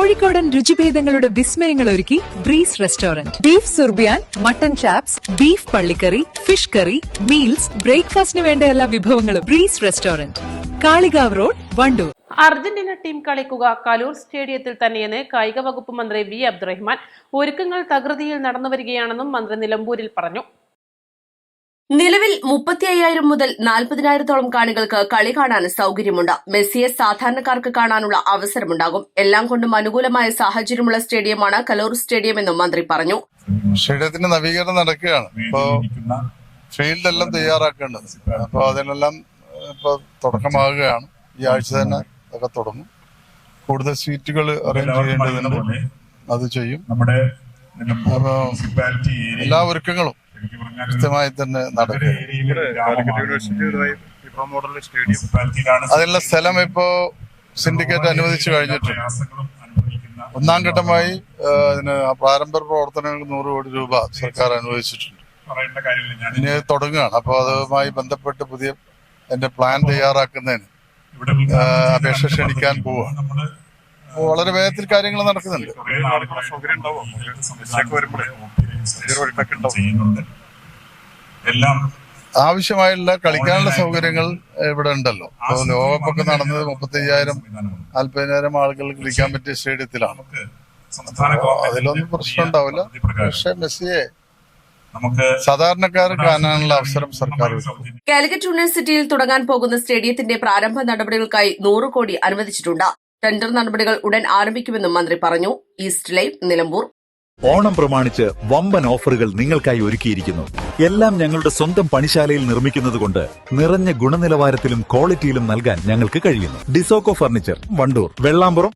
കോഴിക്കോടൻ രുചിഭേദങ്ങളുടെ വിസ്മയങ്ങൾ ഒരുക്കി ബ്രീസ് റെസ്റ്റോറന്റ്. ബീഫ് സുർബിയാൻ മട്ടൻ ചാപ്സ് ബീഫ് പള്ളിക്കറി ഫിഷ് കറി മീൽസ് ബ്രേക്ക്ഫാസ്റ്റിന് വേണ്ട എല്ലാ വിഭവങ്ങളും breeze restaurant. Kalikavu road Wandoor. Argentina team കളിക്കുക കലൂർ സ്റ്റേഡിയത്തിൽ തന്നെയെന്ന് കായിക വകുപ്പ് മന്ത്രി വി അബ്ദുറഹ്മാൻ ഒരുക്കങ്ങൾ തകൃതിയിൽ നടന്നുവരികയാണെന്നും മന്ത്രി നിലമ്പൂരിൽ പറഞ്ഞു. നിലവിൽ മുപ്പത്തി അയ്യായിരം മുതൽ നാൽപ്പതിനായിരത്തോളം കാണികൾക്ക് കളി കാണാൻ സൌകര്യമുണ്ട്. മെസ്സിയെ സാധാരണക്കാർക്ക് കാണാനുള്ള അവസരമുണ്ടാകും. എല്ലാം കൊണ്ടും അനുകൂലമായ സാഹചര്യമുള്ള സ്റ്റേഡിയമാണ് കലൂർ സ്റ്റേഡിയം എന്നും മന്ത്രി പറഞ്ഞു. സ്റ്റേഡിയത്തിന്റെ നവീകരണം നടക്കുകയാണ്. ഇപ്പോ ഫീൽഡ് എല്ലാം തയ്യാറാക്കേണ്ടത്. അപ്പൊ അതിനെല്ലാം ഇപ്പൊ തുടക്കമാകുകയാണ്. ഈ ആഴ്ച തന്നെ ഒക്കെ തുടങ്ങും. കൂടുതൽ സീറ്റുകൾ അറേഞ്ച് ചെയ്യേണ്ടതുണ്ട്. അത് ചെയ്യും. നമ്മുടെ എല്ലാ ഒരുക്കങ്ങളും കൃത്യമായി തന്നെ നടക്കും. അതിനുള്ള സ്ഥലം ഇപ്പോ സിൻഡിക്കേറ്റ് അനുവദിച്ചു കഴിഞ്ഞിട്ടുണ്ട്. ഒന്നാം ഘട്ടമായി അതിന് ആ പ്രാരംഭ പ്രവർത്തനങ്ങൾക്ക് നൂറ് കോടി രൂപ സർക്കാർ അനുവദിച്ചിട്ടുണ്ട്. ഇനി അത് തുടങ്ങുകയാണ്. അപ്പോൾ അതുമായി ബന്ധപ്പെട്ട് പുതിയ എന്റെ പ്ലാൻ തയ്യാറാക്കുന്നതിന് ഇവിടെ അപേക്ഷ ക്ഷണിക്കാൻ പോവുകയാണ് വളരെ വേഗത്തിൽ കാര്യങ്ങൾ നടക്കുന്നുണ്ട്. എല്ലാം ആവശ്യമായുള്ള കളിക്കാനുള്ള സൗകര്യങ്ങൾ ഇവിടെ ഉണ്ടല്ലോ. അപ്പോൾ ലോകകപ്പൊക്കെ നടന്നത് മുപ്പത്തി അയ്യായിരം നാല്പതിനായിരം ആളുകൾ കളിക്കാൻ പറ്റിയ സ്റ്റേഡിയത്തിലാണ്. അതിലൊന്നും പ്രശ്നം ഉണ്ടാവില്ല. പക്ഷെ മെസ്സിയെ നമുക്ക് സാധാരണക്കാർ കാണാനുള്ള അവസരം സർക്കാർ. കാലിക്കറ്റ് യൂണിവേഴ്സിറ്റിയിൽ തുടങ്ങാൻ പോകുന്ന സ്റ്റേഡിയത്തിന്റെ പ്രാരംഭ നടപടികൾക്കായി നൂറ് കോടി അനുവദിച്ചിട്ടുണ്ട്. ടെൻഡർ നടപടികൾ ഉടൻ ആരംഭിക്കുമെന്നും മന്ത്രി പറഞ്ഞു. East live Nilambur. ഓണം പ്രമാണിച്ച് വമ്പൻ ഓഫറുകൾ നിങ്ങൾക്കായി ഒരുക്കിയിരിക്കുന്നു. എല്ലാം ഞങ്ങളുടെ സ്വന്തം പണിശാലയിൽ നിർമ്മിക്കുന്നതുകൊണ്ട് നിറഞ്ഞ ഗുണനിലവാരത്തിലും ക്വാളിറ്റിയിലും നൽകാൻ ഞങ്ങൾക്ക് കഴിയുന്നു. ഡിസോക്കോ ഫർണിച്ചർ വണ്ടൂർ. വെള്ളാമ്പുറം